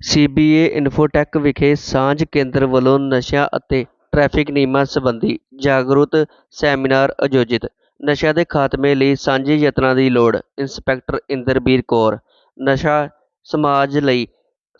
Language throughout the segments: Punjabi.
ਸੀਬੀਏ ਇਨਫੋਟੈਕ ਵਿਖੇ ਸਾਂਝ ਕੇਂਦਰ ਵੱਲੋਂ ਨਸ਼ਿਆਂ ਅਤੇ ਟ੍ਰੈਫਿਕ ਨਿਯਮਾਂ ਸੰਬੰਧੀ ਜਾਗਰੂਕ ਸੈਮੀਨਾਰ ਆਯੋਜਿਤ। ਨਸ਼ਿਆਂ ਦੇ ਖਾਤਮੇ ਲਈ ਸਾਂਝੇ ਯਤਨਾਂ ਦੀ ਲੋੜ, ਇੰਸਪੈਕਟਰ ਇੰਦਰਬੀਰ ਕੌਰ। ਨਸ਼ਾ ਸਮਾਜ ਲਈ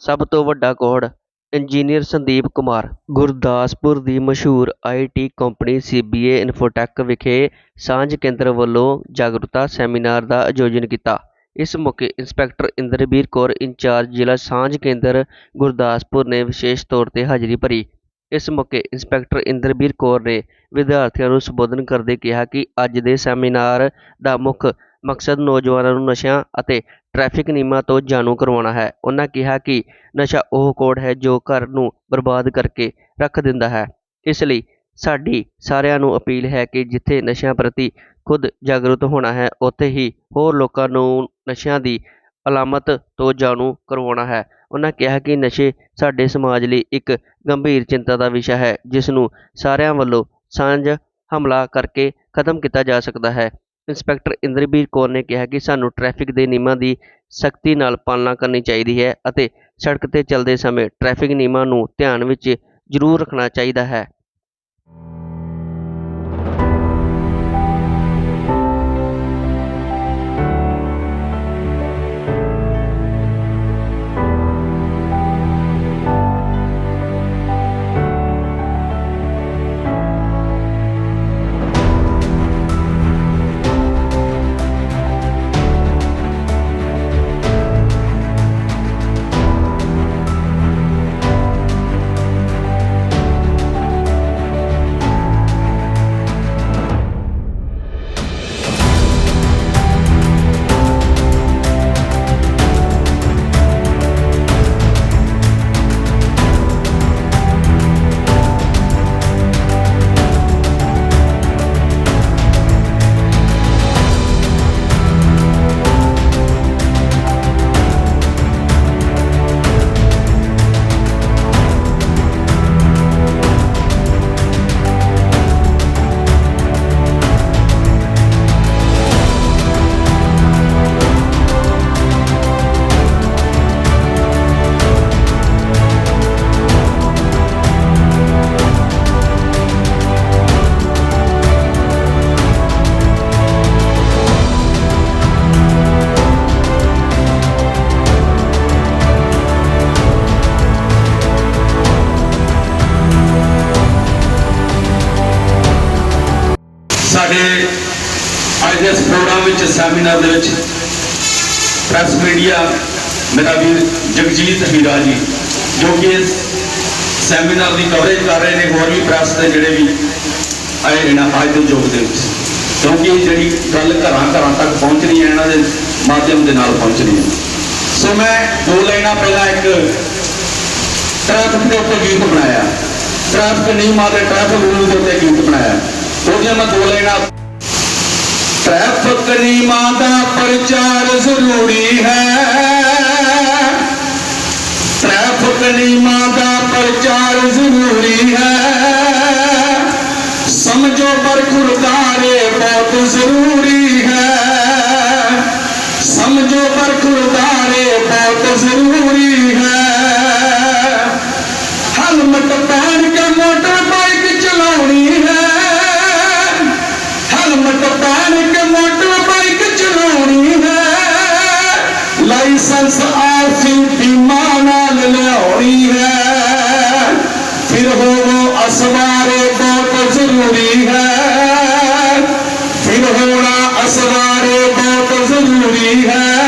ਸਭ ਤੋਂ ਵੱਡਾ ਕੋਹੜ ਇੰਜੀਨੀਅਰ ਸੰਦੀਪ ਕੁਮਾਰ, ਗੁਰਦਾਸਪੁਰ ਦੀ ਮਸ਼ਹੂਰ ਆਈਟੀ ਕੰਪਨੀ ਸੀਬੀਏ ਇਨਫੋਟੈਕ ਵਿਖੇ ਸਾਂਝ ਕੇਂਦਰ ਵੱਲੋਂ ਜਾਗਰੂਕਤਾ ਸੈਮੀਨਾਰ ਦਾ ਆਯੋਜਨ ਕੀਤਾ। ਇਸ ਮੌਕੇ ਇੰਸਪੈਕਟਰ ਇੰਦਰਬੀਰ ਕੌਰ ਇੰਚਾਰਜ ਜ਼ਿਲ੍ਹਾ ਸਾਂਝ ਕੇਂਦਰ ਗੁਰਦਾਸਪੁਰ ਨੇ ਵਿਸ਼ੇਸ਼ ਤੌਰ ਤੇ ਹਾਜ਼ਰੀ ਭਰੀ। ਇਸ ਮੌਕੇ ਇੰਸਪੈਕਟਰ ਇੰਦਰਬੀਰ ਕੌਰ ਨੇ ਵਿਦਿਆਰਥੀਆਂ ਨੂੰ ਸੰਬੋਧਨ ਕਰਦੇ ਕਿਹਾ ਕਿ ਅੱਜ ਦੇ ਸੈਮੀਨਾਰ ਦਾ ਮੁੱਖ ਮਕਸਦ ਨੌਜਵਾਨਾਂ ਨੂੰ ਨਸ਼ਿਆਂ ਅਤੇ ਟ੍ਰੈਫਿਕ ਨਿਯਮਾਂ ਤੋਂ ਜਾਣੂ ਕਰਵਾਉਣਾ ਹੈ। ਉਹਨਾਂ ਕਿਹਾ ਕਿ ਨਸ਼ਾ ਉਹ ਕੋਡ ਹੈ ਜੋ ਘਰ ਨੂੰ ਬਰਬਾਦ ਕਰਕੇ ਰੱਖ ਦਿੰਦਾ ਹੈ। ਇਸ ਲਈ ਸਾਡੀ ਸਾਰਿਆਂ ਨੂੰ ਅਪੀਲ ਹੈ ਕਿ ਜਿੱਥੇ ਨਸ਼ਿਆਂ ਪ੍ਰਤੀ ਖੁਦ ਜਾਗਰੂਕ ਹੋਣਾ ਹੈ, ਉੱਥੇ ਹੀ ਹੋਰ ਲੋਕਾਂ ਨੂੰ ਨਸ਼ਿਆਂ ਦੀ ਅਲਾਮਤ ਤੋਂ ਜਾਣੂ ਕਰਵਾਉਣਾ ਹੈ। ਉਹਨਾਂ ਕਿਹਾ ਕਿ ਨਸ਼ੇ ਸਾਡੇ ਸਮਾਜ ਲਈ ਇੱਕ ਗੰਭੀਰ ਚਿੰਤਾ ਦਾ ਵਿਸ਼ਾ ਹੈ, ਜਿਸ ਨੂੰ ਸਾਰਿਆਂ ਵੱਲੋਂ ਸਾਂਝ ਹਮਲਾ ਕਰਕੇ ਖਤਮ ਕੀਤਾ ਜਾ ਸਕਦਾ ਹੈ। ਇੰਸਪੈਕਟਰ ਇੰਦਰਬੀਰ ਕੌਰ ਨੇ ਕਿਹਾ ਕਿ ਸਾਨੂੰ ਟ੍ਰੈਫਿਕ ਦੇ ਨਿਯਮਾਂ ਦੀ ਸਖਤੀ ਨਾਲ ਪਾਲਣਾ ਕਰਨੀ ਚਾਹੀਦੀ ਹੈ ਅਤੇ ਸੜਕ ਤੇ ਚੱਲਦੇ ਸਮੇਂ ਟ੍ਰੈਫਿਕ ਨਿਯਮਾਂ ਨੂੰ ਧਿਆਨ ਵਿੱਚ ਜ਼ਰੂਰ ਰੱਖਣਾ ਚਾਹੀਦਾ ਹੈ। ਸਾਡੇ ਅੱਜ ਦੇ ਇਸ ਪ੍ਰੋਗਰਾਮ ਵਿੱਚ ਸੈਮੀਨਾਰ ਦੇ ਵਿੱਚ ਪ੍ਰੈਸ ਮੀਡੀਆ ਮੇਰਾ ਵੀਰ ਜਗਜੀਤ ਹੀਰਾ ਜੀ, ਜੋ ਕਿ ਇਸ ਸੈਮੀਨਾਰ ਦੀ ਕਵਰੇਜ ਕਰ ਰਹੇ ਨੇ, ਹੋਰ ਵੀ ਪ੍ਰੈਸ ਦੇ ਜਿਹੜੇ ਵੀ ਆਏ ਇਹਨਾਂ ਅੱਜ ਦੇ ਯੁੱਗ ਦੇ ਵਿੱਚ। ਕਿਉਂਕਿ ਜਿਹੜੀ ਗੱਲ ਘਰਾਂ ਘਰਾਂ ਤੱਕ ਪਹੁੰਚ ਰਹੀ ਹੈ, ਇਹਨਾਂ ਦੇ ਮਾਧਿਅਮ ਦੇ ਨਾਲ ਪਹੁੰਚ ਰਹੀ ਹੈ। ਸੋ ਮੈਂ ਦੋ ਲਾਈਨਾਂ ਪਹਿਲਾਂ ਇੱਕ ਟ੍ਰੈਫਿਕ ਦੇ ਉੱਤੇ ਗੀਤ ਬਣਾਇਆ। ਟ੍ਰੈਫਿਕ ਨਹੀਂ ਦੇ ਟ੍ਰੈਫਿਕ ਰੂਲ ਦੇ ਉੱਤੇ ਗੀਤ ਬਣਾਇਆ। ਉਹਦੀਆਂ ਮੈਂ ਦੋ ਲਾਈਨਾਂ ਟ੍ਰੈਫਿਕ ਨਿਯਮਾਂ ਦਾ ਪ੍ਰਚਾਰ ਜ਼ਰੂਰੀ ਹੈ। ਜ਼ਰੂਰੀ ਹੈ।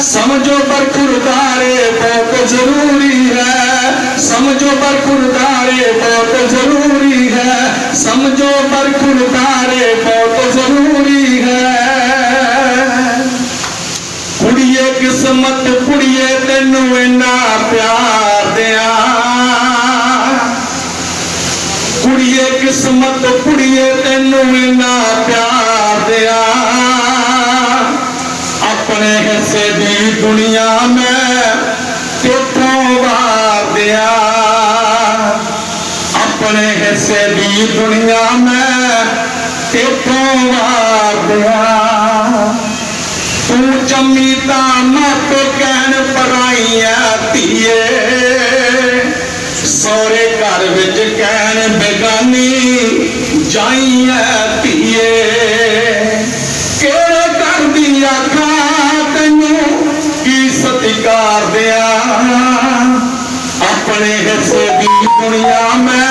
ਸਮਝੋ ਬਰਖੁਰਦਾਰੇ ਬਹੁਤ ਜ਼ਰੂਰੀ ਹੈ। ਸਮਝੋ ਬਰਖੁਰਦਾਰੇ ਬਹੁਤ ਜ਼ਰੂਰੀ ਹੈ। ਸਮਝੋ ਬਰਖੁਰਦਾਰੇ ਬਹੁਤ ਜ਼ਰੂਰੀ ਹੈ। ਕੁੜੀਏ ਕਿਸਮਤ ਕੁੜੀਏ, ਤੈਨੂੰ ਇੰਨਾ ਪਿਆਰ ਦਿਆਂ। ਦੁਨੀਆ ਮੈਂ ਕਿੱਥੋਂ ਵਾਰ ਦਿਆਂ ਉਮੀਦਾਂ ਮਾਪੇ ਕਹਿਣ ਪਰਾਈਆਂ ਧੀਏ। ਸੋਰੇ ਘਰ ਵਿੱਚ ਕਹਿਣ ਬੇਗਾਨੀ ਜਾਈਆਂ ਧੀਏ। ਕਿਹੜੇ ਘਰ ਦੀ ਆਖਾਂ ਤੈਨੂੰ ਕੀ ਸਤਿਕਾਰ ਦਿਆਂ? ਆਪਣੇ ਹਿੱਸੇ ਦੀ ਦੁਨੀਆ ਮੈਂ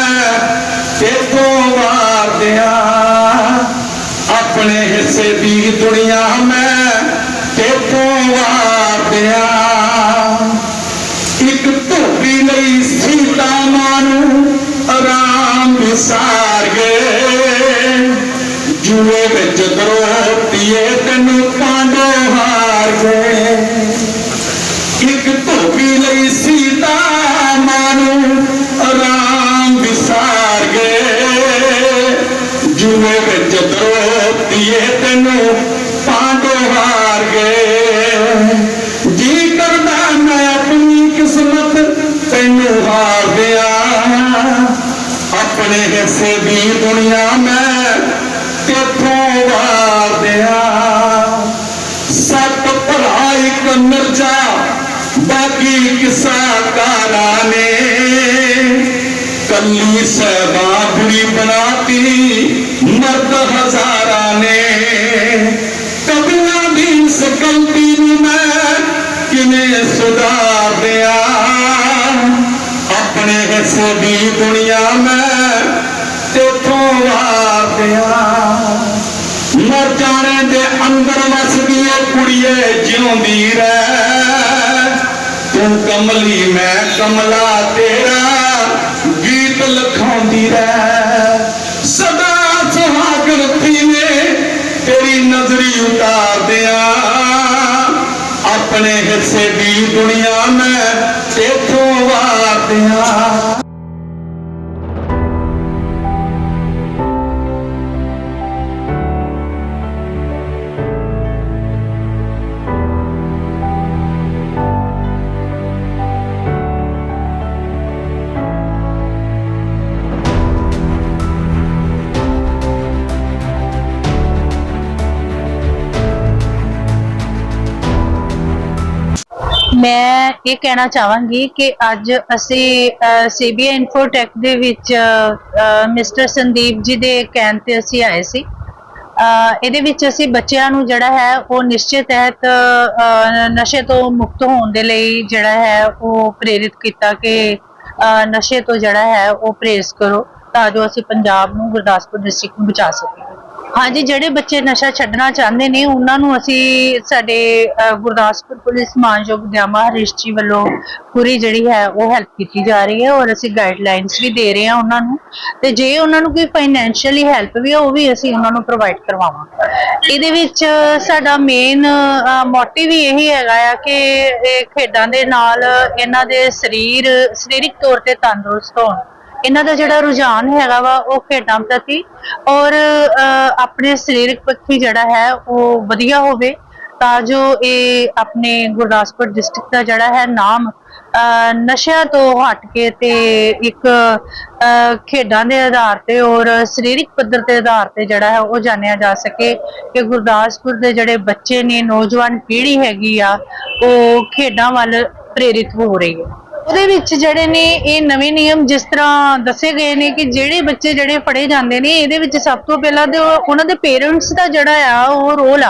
ਵਾਰ ਆਪਣੇ ਹਿੱਸੇ ਦੀ ਦੁਨੀਆ ਮੈਂ ਤੇਥੋਂ ਵਾਰ ਇੱਕ ਧੋਬੀ ਲਈ ਸੀਤਾ ਮਾਂ ਨੂੰ ਆਰਾਮ ਵਿਸਾਰ ਗਏ ਜੂਏ ਵਿੱਚ ਦਰੋਤੀਏ ਤੈਨੂੰ ਪਾਂਡੋ ਹਾਰ ਗਏ ਇੱਕ ਧੋਬੀ ਲਈ ਕੱਲੀ ਸਹਿਬਾ ਬੁਰੀ ਬਣਾਤੀ, ਮਰਦ ਹਜ਼ਾਰਾਂ ਨੇ। ਕਬੀਆਂ ਦੀ ਇਸ ਗਲਤੀ ਨੂੰ ਮੈਂ ਕਿਵੇਂ ਸੁਧਾਰ ਦਿਆਂ ਆਪਣੇ ਹਿੱਸੇ ਦੀ ਦੁਨੀਆ ਮੈਂ ਤੇਥੋਂ ਵਾਰ ਦਿਆਂ ਮਰ ਜਾਣੇ ਦੇ ਅੰਦਰ ਵਸਦੀ ਏ ਕੁੜੀਏ ਜਿਉਂਦੀ ਰਹਿ। ਤੂੰ ਕਮਲੀ ਆਪਣੇ ਹਿੱਸੇ ਦੀ ਦੁਨੀਆ ਮੈਂ ਇਹ ਕਹਿਣਾ ਚਾਹਾਂਗੀ ਕਿ ਅੱਜ ਅਸੀਂ ਸੀਬੀਆਈ ਇਨਫੋਟੈਕ ਦੇ ਵਿੱਚ ਮਿਸਟਰ ਸੰਦੀਪ ਜੀ ਦੇ ਕਹਿਣ ਤੇ ਅਸੀਂ ਆਏ ਸੀ। ਇਹਦੇ ਵਿੱਚ ਅਸੀਂ ਬੱਚਿਆਂ ਨੂੰ ਜਿਹੜਾ ਹੈ, ਉਹ ਨਿਸ਼ਚਿਤ ਤਹਿਤ ਨਸ਼ੇ ਤੋਂ ਮੁਕਤ ਹੋਣ ਦੇ ਲਈ ਜਿਹੜਾ ਹੈ, ਉਹ ਪ੍ਰੇਰਿਤ ਕੀਤਾ ਕਿ ਨਸ਼ੇ ਤੋਂ ਜਿਹੜਾ ਹੈ, ਉਹ ਪ੍ਰੇਸ ਕਰੋ ਤਾਂ ਜੋ ਅਸੀਂ ਪੰਜਾਬ ਨੂੰ ਗੁਰਦਾਸਪੁਰ ਡਿਸਟ੍ਰਿਕਟ ਨੂੰ ਬਚਾ ਸਕੀਏ। ਹਾਂਜੀ, ਜਿਹੜੇ ਬੱਚੇ ਨਸ਼ਾ ਛੱਡਣਾ ਚਾਹੁੰਦੇ ਨੇ, ਉਹਨਾਂ ਨੂੰ ਅਸੀਂ ਸਾਡੇ ਗੁਰਦਾਸਪੁਰ ਪੁਲਿਸ ਮਾਨਯੋਗ ਦਿਆਮਾ ਹਰੀਸ਼ ਜੀ ਵੱਲੋਂ ਪੂਰੀ ਜਿਹੜੀ ਹੈ, ਉਹ ਹੈਲਪ ਕੀਤੀ ਜਾ ਰਹੀ ਹੈ ਔਰ ਅਸੀਂ ਗਾਈਡਲਾਈਨਸ ਵੀ ਦੇ ਰਹੇ ਹਾਂ ਉਹਨਾਂ ਨੂੰ। ਤੇ ਜੇ ਉਹਨਾਂ ਨੂੰ ਕੋਈ ਫਾਈਨੈਂਸ਼ੀਅਲੀ ਹੈਲਪ ਵੀ ਹੈ ਉਹ ਵੀ ਅਸੀਂ ਉਹਨਾਂ ਨੂੰ ਪ੍ਰੋਵਾਈਡ ਕਰਵਾਵਾਂਗੇ। ਇਹਦੇ ਵਿੱਚ ਸਾਡਾ ਮੇਨ ਮੋਟਿਵ ਹੀ ਇਹੀ ਹੈਗਾ ਆ ਕਿ ਇਹ ਖੇਡਾਂ ਦੇ ਨਾਲ ਇਹਨਾਂ ਦੇ ਸਰੀਰ, ਸਰੀਰਕ ਤੌਰ ਤੇ ਤੰਦਰੁਸਤ ਹੋਣ। ਇਹਨਾਂ ਦਾ ਜਿਹੜਾ ਰੁਝਾਨ ਹੈਗਾ ਵਾ, ਉਹ ਖੇਡਾਂ ਪ੍ਰਤੀ ਔਰ ਆਪਣੇ ਸਰੀਰਕ ਪੱਖੀ ਜਿਹੜਾ ਹੈ, ਉਹ ਵਧੀਆ ਹੋਵੇ, ਤਾਂ ਜੋ ਇਹ ਆਪਣੇ ਗੁਰਦਾਸਪੁਰ ਡਿਸਟ੍ਰਿਕਟ ਦਾ ਜਿਹੜਾ ਹੈ ਨਾਮ ਨਸ਼ਿਆਂ ਤੋਂ ਹਟ ਕੇ ਤੇ ਇੱਕ ਖੇਡਾਂ ਦੇ ਆਧਾਰ ਤੇ ਔਰ ਸਰੀਰਕ ਪੱਧਰ ਦੇ ਆਧਾਰ ਤੇ ਜਿਹੜਾ ਹੈ, ਉਹ ਜਾਣਿਆ ਜਾ ਸਕੇ ਕਿ ਗੁਰਦਾਸਪੁਰ ਦੇ ਜਿਹੜੇ ਬੱਚੇ ਨੇ, ਨੌਜਵਾਨ ਪੀੜ੍ਹੀ ਹੈਗੀ ਆ, ਉਹ ਖੇਡਾਂ ਵੱਲ ਪ੍ਰੇਰਿਤ ਹੋ ਰਹੀ ਹੈ। ਉਹਦੇ ਵਿੱਚ ਜਿਹੜੇ ਨੇ ਇਹ ਨਵੇਂ ਨਿਯਮ ਜਿਸ ਤਰ੍ਹਾਂ ਦੱਸੇ ਗਏ ਨੇ ਕਿ ਜਿਹੜੇ ਬੱਚੇ ਜਿਹੜੇ ਫੜੇ ਜਾਂਦੇ ਨੇ, ਇਹਦੇ ਵਿੱਚ ਸਭ ਤੋਂ ਪਹਿਲਾਂ ਤੇ ਉਹਨਾਂ ਦੇ ਪੇਰੈਂਟਸ ਦਾ ਜਿਹੜਾ ਆ, ਉਹ ਰੋਲ ਆ।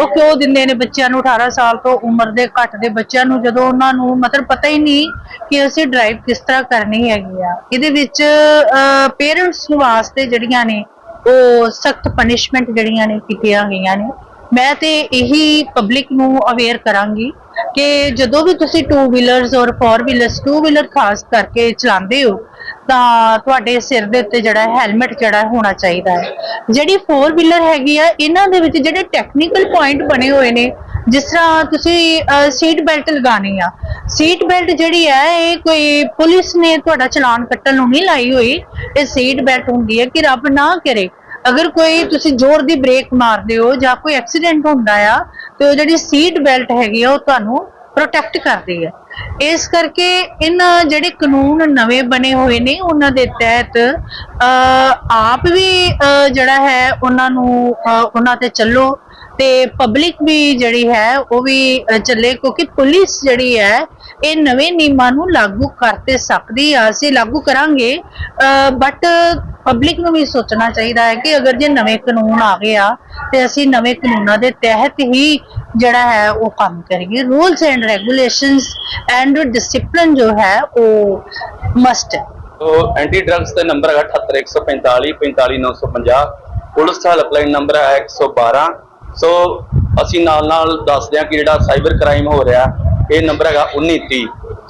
ਉਹ ਕਿਉਂ ਦਿੰਦੇ ਨੇ ਬੱਚਿਆਂ ਨੂੰ 18 ਸਾਲ ਤੋਂ ਉਮਰ ਦੇ ਘੱਟ ਦੇ ਬੱਚਿਆਂ ਨੂੰ, ਜਦੋਂ ਉਹਨਾਂ ਨੂੰ ਮਤਲਬ ਪਤਾ ਹੀ ਨਹੀਂ ਕਿ ਅਸੀਂ ਡਰਾਈਵ ਕਿਸ ਤਰ੍ਹਾਂ ਕਰਨੀ ਹੈਗੀ ਆ। ਇਹਦੇ ਵਿੱਚ ਪੇਰੈਂਟਸ ਵਾਸਤੇ ਜਿਹੜੀਆਂ ਨੇ, ਉਹ ਸਖਤ ਪਨਿਸ਼ਮੈਂਟ ਜਿਹੜੀਆਂ ਨੇ ਕੀਤੀਆਂ ਗਈਆਂ ਨੇ। ਮੈਂ ਤੇ ਇਹੀ ਪਬਲਿਕ ਨੂੰ ਅਵੇਅਰ ਕਰਾਂਗੀ ਕਿ ਜਦੋਂ ਵੀ ਤੁਸੀਂ ਟੂ ਵੀਲਰਸ ਔਰ ਫੋਰ ਵੀਲਰਸ ਟੂ ਵੀਲਰ ਖਾਸ ਕਰਕੇ ਚਲਾਉਂਦੇ ਹੋ, ਤਾਂ ਤੁਹਾਡੇ ਸਿਰ ਦੇ ਉੱਤੇ ਜਿਹੜਾ ਹੈਲਮਟ ਜਿਹੜਾ ਹੋਣਾ ਚਾਹੀਦਾ ਹੈ। ਜਿਹੜੀ ਫੋਰ ਵੀਲਰ ਹੈਗੀ ਆ, ਇਹਨਾਂ ਦੇ ਵਿੱਚ ਜਿਹੜੇ ਟੈਕਨੀਕਲ ਪੁਆਇੰਟ ਬਣੇ ਹੋਏ ਨੇ, ਜਿਸ ਤਰ੍ਹਾਂ ਤੁਸੀਂ ਸੀਟ ਬੈਲਟ ਲਗਾਣੀ ਆ। ਸੀਟ ਬੈਲਟ ਜਿਹੜੀ ਹੈ ਇਹ ਕੋਈ ਪੁਲਿਸ ਨੇ ਤੁਹਾਡਾ ਚਲਾਨ ਕੱਟਣ ਨੂੰ ਨਹੀਂ ਲਾਈ ਹੋਈ। ਇਹ ਸੀਟ ਬੈਲਟ ਹੁੰਦੀ ਹੈ ਕਿ ਰੱਬ ਨਾ ਕਰੇ। ਅਗਰ ਕੋਈ ਤੁਸੀਂ ਜ਼ੋਰ ਦੀ ਬ੍ਰੇਕ ਮਾਰਦੇ ਹੋ ਜਾਂ ਕੋਈ ਐਕਸੀਡੈਂਟ ਹੁੰਦਾ ਆ ਤੇ ਉਹ ਜਿਹੜੀ ਸੀਟ ਬੈਲਟ ਹੈਗੀ ਆ ਉਹ ਤੁਹਾਨੂੰ ਪ੍ਰੋਟੈਕਟ ਕਰਦੀ ਹੈ ਇਸ ਕਰਕੇ ਇਹਨਾਂ ਜਿਹੜੇ ਕਾਨੂੰਨ ਨਵੇਂ ਬਣੇ ਹੋਏ ਨੇ ਉਹਨਾਂ ਦੇ ਤਹਿਤ ਅਹ, ਆਪ ਵੀ ਜਿਹੜਾ ਹੈ ਉਹਨਾਂ ਨੂੰ ਉਹਨਾਂ ਤੇ ਚੱਲੋ ਤੇ ਪਬਲਿਕ ਵੀ ਜਿਹੜੀ ਹੈ ਉਹ ਵੀ ਚੱਲੇ ਕਿਉਂਕਿ ਪੁਲਿਸ ਜਿਹੜੀ ਹੈ ਇਹ ਨਵੇਂ ਨਿਯਮਾਂ ਨੂੰ ਲਾਗੂ ਕਰਤੇ ਸਕਦੀ ਆ ਅਸੀਂ ਲਾਗੂ ਕਰਾਂਗੇ। ਬਟ ਪਬਲਿਕ ਨੂੰ ਵੀ ਸੋਚਣਾ ਚਾਹੀਦਾ ਹੈ ਕਿ ਅਗਰ ਜੇ ਨਵੇਂ ਕਾਨੂੰਨ ਆ ਗਏ ਆ ਤੇ ਅਸੀਂ ਨਵੇਂ ਕਾਨੂੰਨਾਂ ਦੇ ਤਹਿਤ ਹੀ ਜਿਹੜਾ ਹੈ ਉਹ ਕੰਮ ਕਰੀਏ। Rules and regulations and discipline ਜੋ ਹੈ ਉਹ ਮਸਟ ਹੈ ਤੋ ਐਂਟੀ ਡਰੱਗਸ ਦਾ ਨੰਬਰ ਹੈਗਾ 78145 45950 ਪੁਲਿਸ ਦਾ ਹੈਲਪਲਾਈਨ ਨੰਬਰ ਹੈ 112 ਸੋ ਅਸੀਂ ਨਾਲ ਨਾਲ ਦੱਸਦੇ ਹਾਂ ਕਿ ਜਿਹੜਾ ਸਾਈਬਰ ਕ੍ਰਾਈਮ ਹੋ ਰਿਹਾ, ਇਹ ਨੰਬਰ ਹੈਗਾ 1930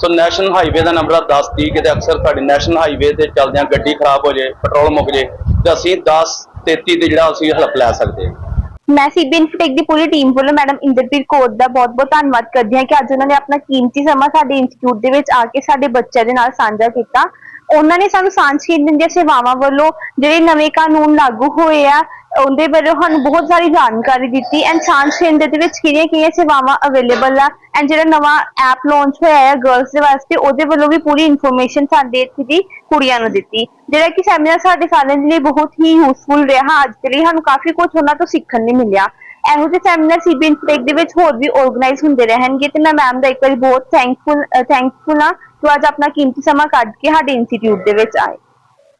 ਸੋ ਨੈਸ਼ਨਲ ਹਾਈਵੇ ਦਾ ਨੰਬਰ ਆ 1030 ਕਿਤੇ ਅਕਸਰ ਸਾਡੀ ਨੈਸ਼ਨਲ ਹਾਈਵੇ ਤੇ ਚੱਲਦਿਆਂ ਗੱਡੀ ਖਰਾਬ ਹੋ ਜੇ ਪੈਟਰੋਲ ਮੁੱਕ ਜੇ, ਤੇ ਅਸੀਂ 1033 ਤੇ ਜਿਹੜਾ ਅਸੀਂ ਹੈਲਪ ਲੈ ਸਕਦੇ ਹਾਂ। ਮੈਂ ਸੀਬੀ ਇਨਫੋਟੈਕ ਦੀ ਪੂਰੀ ਟੀਮ ਵੱਲੋਂ ਮੈਡਮ ਇੰਦਰਪ੍ਰੀਤ ਕੌਰ ਦਾ ਬਹੁਤ-ਬਹੁਤ ਧੰਨਵਾਦ ਕਰਦੀ ਹਾਂ ਕਿ ਅੱਜ ਉਹਨਾਂ ਨੇ ਆਪਣਾ ਕੀਮਤੀ ਸਮਾਂ ਸਾਡੇ ਇੰਸਟੀਚਿਊਟ ਦੇ ਵਿੱਚ ਆ ਕੇ ਸਾਡੇ ਬੱਚਿਆਂ ਦੇ ਨਾਲ ਸਾਂਝਾ ਕੀਤਾ। ਉਹਨਾਂ ਨੇ ਸਾਨੂੰ ਸਾਂਝ ਖੇਡਣ ਦੀਆਂ ਸੇਵਾਵਾਂ ਵੱਲੋਂ, ਜਿਹੜੇ ਨਵੇਂ ਕਾਨੂੰਨ ਲਾਗੂ ਹੋਏ ਆ ਉਹਦੇ ਵੱਲੋਂ ਸਾਨੂੰ ਬਹੁਤ ਸਾਰੀ ਜਾਣਕਾਰੀ ਦਿੱਤੀ। ਐਂਡ ਸਾਂਝ ਕੇਂਦਰ ਦੇ ਵਿੱਚ ਕਿਹੜੀਆਂ-ਕਿਹੜੀਆਂ ਸੇਵਾਵਾਂ ਅਵੇਲੇਬਲ ਆ? ਐਂਡ ਜਿਹੜਾ ਨਵਾਂ ਐਪ ਲਾਂਚ ਹੋਇਆ ਹੈ ਗਰਲਸ ਦੇ ਵਾਸਤੇ, ਉਹਦੇ ਵੱਲੋਂ ਵੀ ਪੂਰੀ ਇਨਫੋਰਮੇਸ਼ਨ ਸਾਡੇ ਇੱਥੇ ਦੀ ਕੁੜੀਆਂ ਨੂੰ ਦਿੱਤੀ। ਜਿਹੜਾ ਕਿ ਸੈਮੀਨਾਰ ਸਾਡੇ ਸਾਰਿਆਂ ਦੇ ਲਈ ਬਹੁਤ ਹੀ ਯੂਸਫੁਲ ਰਿਹਾ। ਅੱਜ ਦੇ ਲਈ ਸਾਨੂੰ ਕਾਫੀ ਕੁਝ ਉਹਨਾਂ ਤੋਂ ਸਿੱਖਣ ਨੂੰ ਮਿਲਿਆ। ਇਹੋ ਜਿਹੇ ਸੈਮੀਨਾਰ ਸੀਬੀ ਇਨਫਟੇਕ ਦੇ ਵਿੱਚ ਹੋਰ ਵੀ ਆਰਗੇਨਾਈਜ਼ ਹੁੰਦੇ ਰਹਿਣਗੇ ਤੇ ਮੈਂ ਮੈਮ ਦਾ ਇੱਕ ਵਾਰੀ ਬਹੁਤ ਥੈਂਕਫੁਲ ਥੈਂਕਫੁਲ ਹਾਂ। ਕਿ ਅੱਜ ਆਪਣਾ ਕੀਮਤੀ ਸਮਾਂ ਕੱਢ ਕੇ ਸਾਡੇ ਇੰਸਟੀਚਿਊਟ ਦੇ ਵਿੱਚ ਆਏ।